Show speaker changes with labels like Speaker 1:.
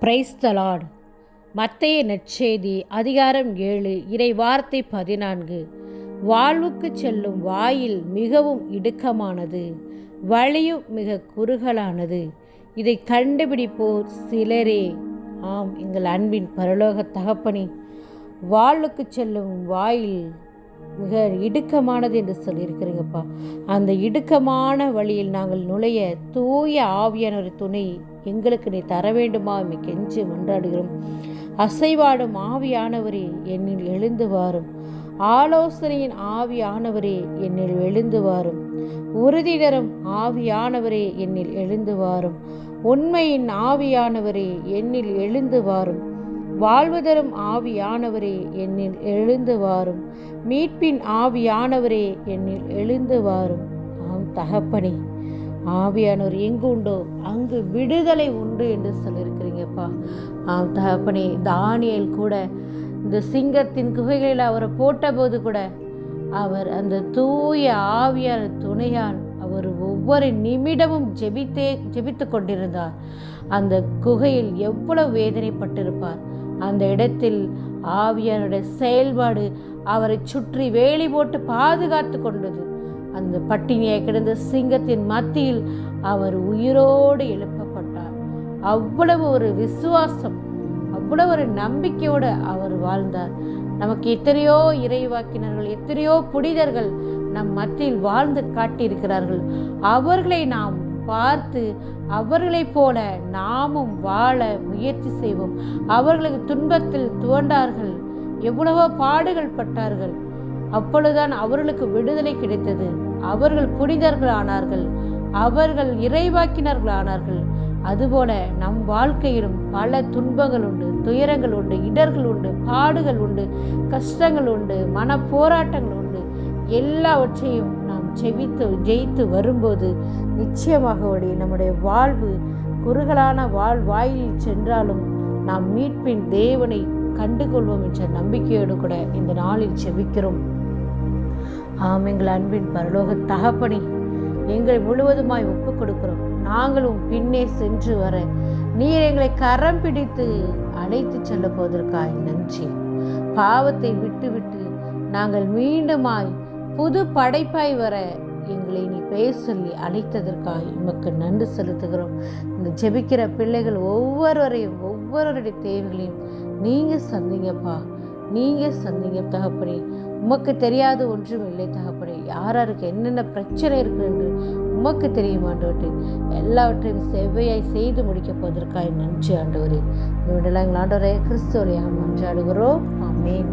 Speaker 1: Price தலாட் மத்தைய நற்செய்தி அதிகாரம் ஏழு இறை வார்த்தை பதினான்கு. வாழ்வுக்கு செல்லும் வாயில் மிகவும் இடுக்கமானது வழியும் மிக குறுகலானது. இதை கண்டுபிடிப்போர் சிலரே. ஆம் எங்கள் அன்பின் பரலோக தகப்பனி வாழ்வுக்கு செல்லும் வாயில் மிக இடுக்கமானது என்று சொல்லியிருக்கிறீங்கப்பா. அந்த இடுக்கமான வழியில் நாங்கள் நுழைய தூய ஆவியான ஒரு துணை எங்களுக்கு நீ தர வேண்டுமா எம்மை கெஞ்சி மன்றாடுகிறோம். அசைவாடும் ஆவியானவரே என்னில் எழுந்து வாரும். ஆலோசனையின் ஆவியானவரே என்னில் எழுந்து வாரும். உறுதி தரும் ஆவியானவரே என்னில் எழுந்து வாரும். உண்மையின் ஆவியானவரே என்னில் எழுந்து வாரும். வாழ்வதரும் ஆவியானவரே என்னில் எழுந்து வாரும். மீட்பின் ஆவியானவரே என்னில் எழுந்து வாரும். ஆம் தகப்பனே ஆவியானவர் எங்கு உண்டோ அங்கு விடுதலை உண்டு என்று சொல்லியிருக்கிறீங்கப்பா. ஆம் தகப்பனே தானியல் கூட இந்த சிங்கத்தின் குகைகளில் அவரை போட்டபோது கூட அவர் அந்த தூய ஆவியான துணையால் அவர் ஒவ்வொரு நிமிடமும் ஜெபித்தே ஜெபித்து கொண்டிருந்தார். அந்த குகையில் எவ்வளவு வேதனைப்பட்டிருப்பார். அந்த இடத்தில் ஆவியானுடைய செயல்பாடு அவரை சுற்றி வேலி போட்டு பாதுகாத்து கொண்டது. அந்த பட்டினியை கிடந்த சிங்கத்தின் மத்தியில் அவர் உயிரோடு எழுப்பப்பட்டார். அவ்வளவு ஒரு விசுவாசம் அவ்வளவு ஒரு நம்பிக்கையோடு அவர் வாழ்ந்தார். நமக்கு எத்தனையோ இறைவாக்கினர்கள் எத்தனையோ புனிதர்கள் நம் மத்தியில் வாழ்ந்து காட்டியிருக்கிறார்கள். அவர்களை நாம் பார்த்து அவர்களைப் போல நாமும் வாழ முயற்சி செய்வோம். அவர்களுக்கு துன்பத்தில் துவண்டார்கள். எவ்வளவோ பாடுகள் பட்டார்கள். அப்பொழுதுதான் அவர்களுக்கு விடுதலை கிடைத்தது. அவர்கள் புனிதர்கள் ஆனார்கள் அவர்கள் இறைவாக்கினர்கள் ஆனார்கள் அதுபோல நம் வாழ்க்கையிலும் பல துன்பங்கள் உண்டு துயரங்கள் உண்டு இடர்கள் உண்டு பாடுகள் உண்டு கஷ்டங்கள் உண்டு மன போராட்டங்கள் உண்டு. எல்லாவற்றையும் நாம் செவித்து ஜெயித்து வரும்போது நிச்சயமாக நம்முடைய வாழ்வு குறுகலான வாழ்வாயில் சென்றாலும் நாம் மீட்பின் தேவனை கண்டுகொள்வோம் என்ற நம்பிக்கையோடு கூட இந்த நாளில் செவிக்கிறோம் ஆம் எங்கள் அன்பின் பரலோக தகப்பனி எங்களை முழுவதுமாய் ஒப்புக் கொடுக்கிறோம் நாங்களும் பின்னே சென்று வர நீர் எங்களை கரம் பிடித்து அழைத்து செல்ல போவதற்காய் நன்றி. பாவத்தை விட்டுவிட்டு நாங்கள் மீண்டுமாய் புது படைப்பாய் வர எங்களை நீ பெயர் சொல்லி அழைத்ததற்காக உமக்கு நன்றி செலுத்துகிறோம். இந்த ஜெபிக்கிற பிள்ளைகள் ஒவ்வொருவரையும் ஒவ்வொருவருடைய தேவைகளையும் நீங்கள் சந்திங்கப்பா. நீங்கள் சந்திங்க தகப்பனே. உமக்கு தெரியாத ஒன்றும் இல்லை தகப்பனே. யார் யாருக்கு என்னென்ன பிரச்சனை இருக்கு என்று உமக்கு தெரியும் ஆண்டவற்றை எல்லாவற்றையும் செவ்வையாய் செய்து முடிக்கப் போவதற்காக நன்றி ஆண்டவரே. இந்த விடலாம் எங்கள் ஆண்டவரே கிறிஸ்துவரையாக மன்றாடுகிறோம் ஆமேன்.